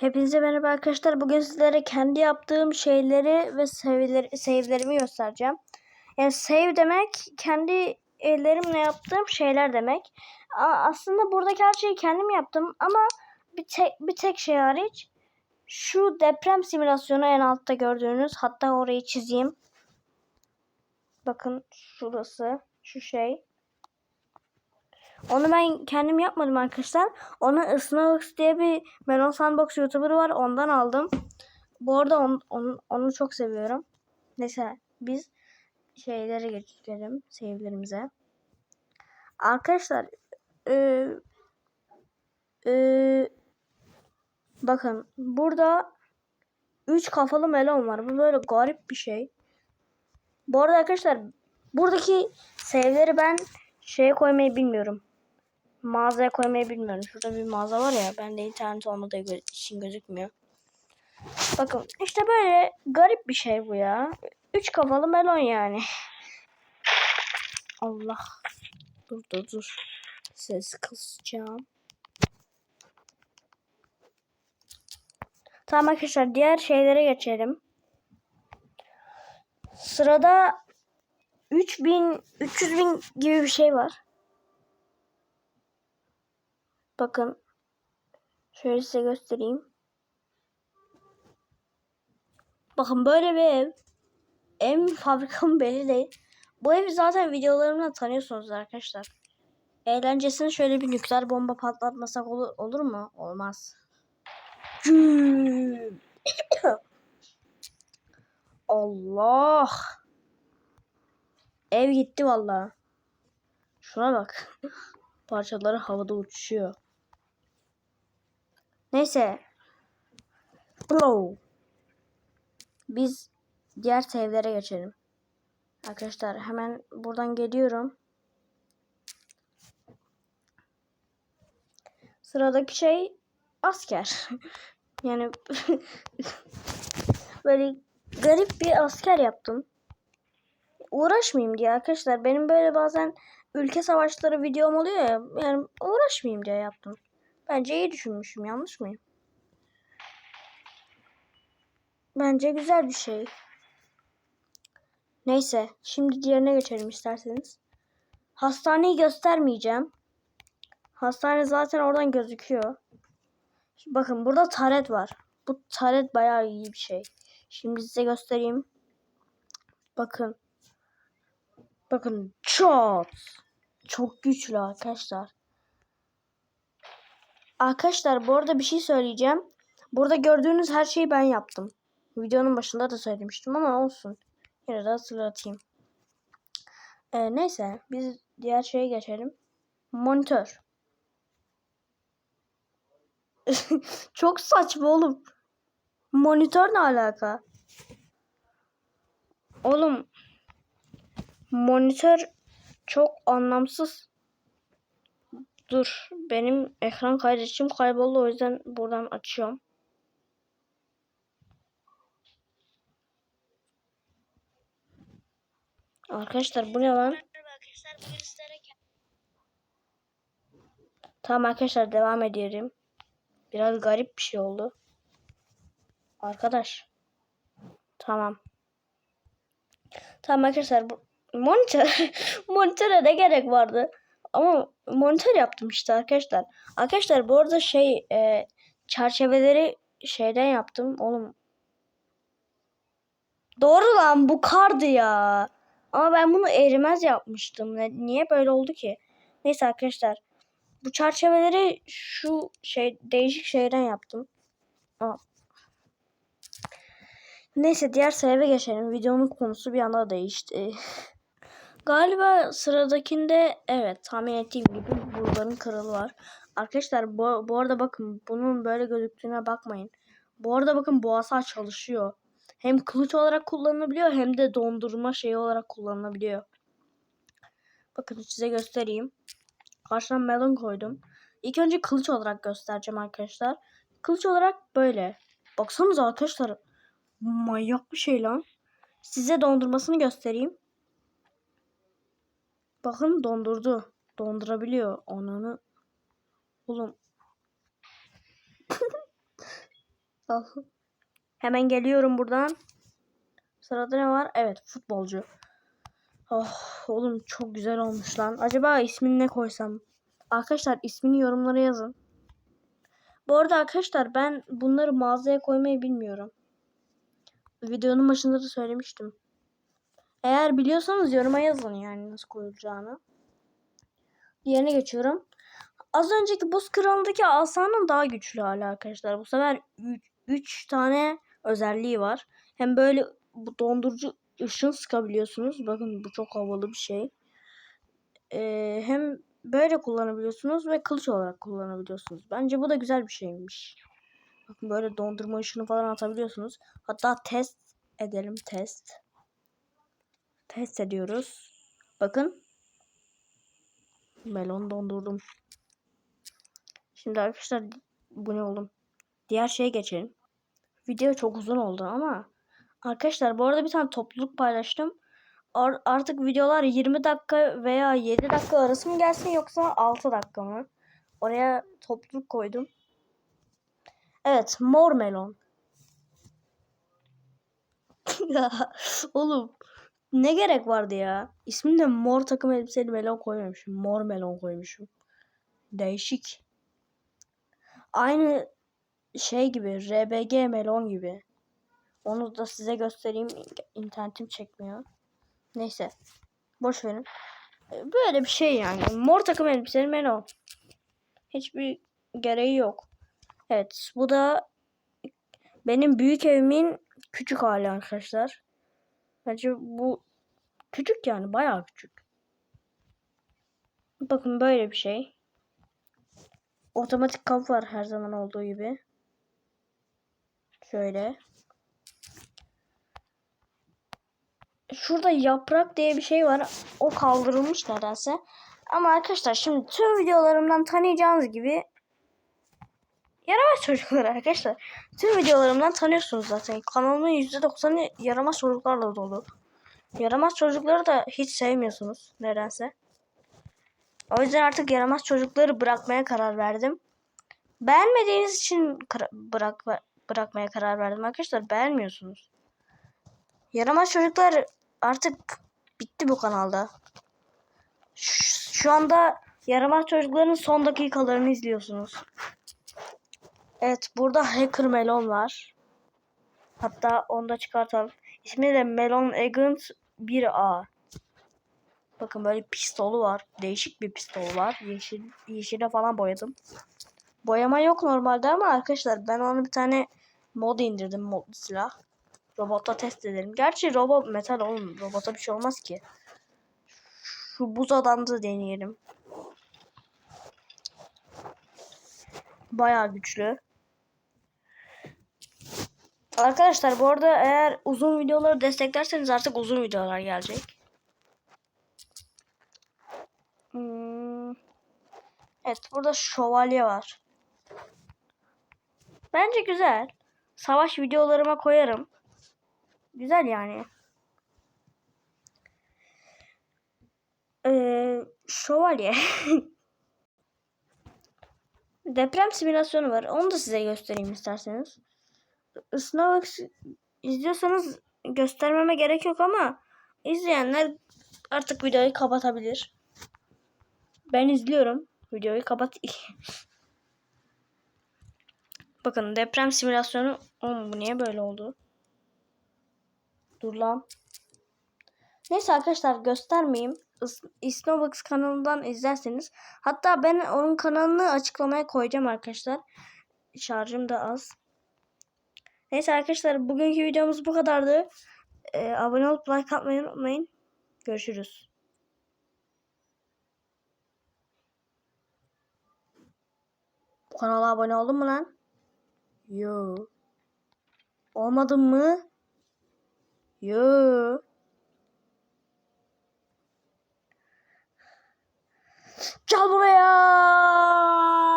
Hepinize merhaba arkadaşlar. Bugün sizlere kendi yaptığım şeyleri ve save'leri, save'lerimi göstereceğim. Yani save demek kendi ellerimle yaptığım şeyler demek. Aslında buradaki her şeyi kendim yaptım ama bir tek bir tek şey hariç şu deprem simülasyonu en altta gördüğünüz hatta orayı çizeyim. Bakın şurası şu şey. Onu ben kendim yapmadım arkadaşlar. Onu Ismax diye bir Melon Sandbox YouTuber var. Ondan aldım. Bu arada on, on- onu çok seviyorum. Neyse biz şeylere geçelim. Save'lerimize. Arkadaşlar e, e, bakın burada 3 kafalı melon var. Bu böyle garip bir şey. Bu arada arkadaşlar buradaki save'leri ben şeye koymayı bilmiyorum mağazaya koymayı bilmiyorum. Şurada bir mağaza var ya. Bende internet olmadığı için gözükmüyor. Bakın işte böyle garip bir şey bu ya. Üç kafalı melon yani. Allah. Dur dur dur. Ses kısacağım. Tamam arkadaşlar diğer şeylere geçelim. Sırada 3000 300 bin gibi bir şey var. Bakın. Şöyle size göstereyim. Bakın böyle bir ev. Ev fabrikamı belli değil. Bu evi zaten videolarımdan tanıyorsunuz arkadaşlar. Eğlencesini şöyle bir nükleer bomba patlatmasak olur, olur mu? Olmaz. Allah. Ev gitti vallahi. Şuna bak. Parçaları havada uçuşuyor. Neyse. Blow. Biz diğer save'lere geçelim. Arkadaşlar hemen buradan geliyorum. Sıradaki şey asker. yani böyle garip bir asker yaptım. Uğraşmayayım diye arkadaşlar. Benim böyle bazen ülke savaşları videom oluyor ya. Yani uğraşmayayım diye yaptım. Bence iyi düşünmüşüm. Yanlış mıyım? Bence güzel bir şey. Neyse. Şimdi diğerine geçelim isterseniz. Hastaneyi göstermeyeceğim. Hastane zaten oradan gözüküyor. Bakın burada taret var. Bu taret bayağı iyi bir şey. Şimdi size göstereyim. Bakın. Bakın çok çok güçlü arkadaşlar. Arkadaşlar bu arada bir şey söyleyeceğim. Burada gördüğünüz her şeyi ben yaptım. Videonun başında da söylemiştim ama olsun. Yine de hatırlatayım. Ee, neyse biz diğer şeye geçelim. Monitör. Çok saçma oğlum. Monitör ne alaka? Oğlum monitör çok anlamsız. Dur benim ekran kaydedişim kayboldu o yüzden buradan açıyorum. Arkadaşlar bu ne lan? Tamam arkadaşlar devam ediyorum. Biraz garip bir şey oldu. Arkadaş. Tamam. Tamam arkadaşlar bu monitör monitöre ne gerek vardı? Ama monitör yaptım işte arkadaşlar. Arkadaşlar bu arada şey e, çerçeveleri şeyden yaptım. Oğlum Doğru lan bu kardı ya. Ama ben bunu erimez yapmıştım. Niye böyle oldu ki? Neyse arkadaşlar. Bu çerçeveleri şu şey değişik şeyden yaptım. Aa. Neyse diğer sayfa geçelim. Videonun konusu bir anda değişti. Galiba sıradakinde evet tahmin ettiğim gibi buraların kralı var. Arkadaşlar bu, bu arada bakın bunun böyle gözüktüğüne bakmayın. Bu arada bakın bu asa çalışıyor. Hem kılıç olarak kullanılabiliyor hem de dondurma şeyi olarak kullanılabiliyor. Bakın size göstereyim. Karşına melon koydum. İlk önce kılıç olarak göstereceğim arkadaşlar. Kılıç olarak böyle. Baksanıza arkadaşlar. Manyak bir şey lan. Size dondurmasını göstereyim. Bakın dondurdu. Dondurabiliyor. Ananı. Oğlum. Hemen geliyorum buradan. Sırada ne var? Evet futbolcu. Oh oğlum çok güzel olmuş lan. Acaba ismini ne koysam? Arkadaşlar ismini yorumlara yazın. Bu arada arkadaşlar ben bunları mağazaya koymayı bilmiyorum. Videonun başında da söylemiştim. Eğer biliyorsanız yoruma yazın yani nasıl koyulacağını. Diğerine geçiyorum. Az önceki buz kralındaki asanın daha güçlü hali arkadaşlar. Bu sefer 3 tane özelliği var. Hem böyle bu dondurucu ışın sıkabiliyorsunuz. Bakın bu çok havalı bir şey. Ee, hem böyle kullanabiliyorsunuz ve kılıç olarak kullanabiliyorsunuz. Bence bu da güzel bir şeymiş. Bakın böyle dondurma ışını falan atabiliyorsunuz. Hatta test edelim test. Test ediyoruz. Bakın. Melon dondurdum. Şimdi arkadaşlar bu ne oğlum? Diğer şeye geçelim. Video çok uzun oldu ama arkadaşlar bu arada bir tane topluluk paylaştım. Ar- artık videolar 20 dakika veya 7 dakika arası mı gelsin yoksa 6 dakika mı? Oraya topluluk koydum. Evet, mor melon. Oğlum ne gerek vardı ya? İsmini de mor takım elbiseli melon koymamışım. Mor melon koymuşum. Değişik. Aynı şey gibi RBG melon gibi. Onu da size göstereyim. İnternetim çekmiyor. Neyse. Boş verin. Böyle bir şey yani. Mor takım elbiseli melon. Hiçbir gereği yok. Evet. Bu da benim büyük evimin küçük hali arkadaşlar. Bence bu küçük yani. Bayağı küçük. Bakın böyle bir şey. Otomatik kapı var her zaman olduğu gibi. Şöyle. Şurada yaprak diye bir şey var. O kaldırılmış nedense. Ama arkadaşlar şimdi tüm videolarımdan tanıyacağınız gibi yaramaz çocuklar arkadaşlar. Tüm videolarımdan tanıyorsunuz zaten. Kanalımın %90'ı yaramaz çocuklarla dolu. Yaramaz çocukları da hiç sevmiyorsunuz nedense. O yüzden artık yaramaz çocukları bırakmaya karar verdim. Beğenmediğiniz için bırak bırakmaya karar verdim arkadaşlar. Beğenmiyorsunuz. Yaramaz çocuklar artık bitti bu kanalda. Şu, şu anda yaramaz çocukların son dakikalarını izliyorsunuz. Evet burada Hacker Melon var. Hatta onu da çıkartalım. İsmi de Melon Agent 1A. Bakın böyle pistolu var. Değişik bir pistol var. Yeşil, yeşile falan boyadım. Boyama yok normalde ama arkadaşlar ben onu bir tane mod indirdim modlu silah. Robotta test edelim. Gerçi robot metal oğlum. Robota bir şey olmaz ki. Şu buz adamı da deneyelim. Bayağı güçlü. Arkadaşlar bu arada eğer uzun videoları desteklerseniz artık uzun videolar gelecek. Hmm. Evet burada şövalye var. Bence güzel. Savaş videolarıma koyarım. Güzel yani. Ee, şövalye. Deprem simülasyonu var. Onu da size göstereyim isterseniz. Snowbox izliyorsanız göstermeme gerek yok ama izleyenler artık videoyu kapatabilir. Ben izliyorum. Videoyu kapat. Bakın deprem simülasyonu. Oğlum bu niye böyle oldu? Dur lan. Neyse arkadaşlar göstermeyeyim. Snowbox kanalından izlerseniz. Hatta ben onun kanalını açıklamaya koyacağım arkadaşlar. Şarjım da az. Neyse arkadaşlar bugünkü videomuz bu kadardı. Ee, abone olup like atmayı unutmayın. Görüşürüz. Bu kanala abone oldun mu lan? Yo. Olmadın mı? Yo. Gel buraya.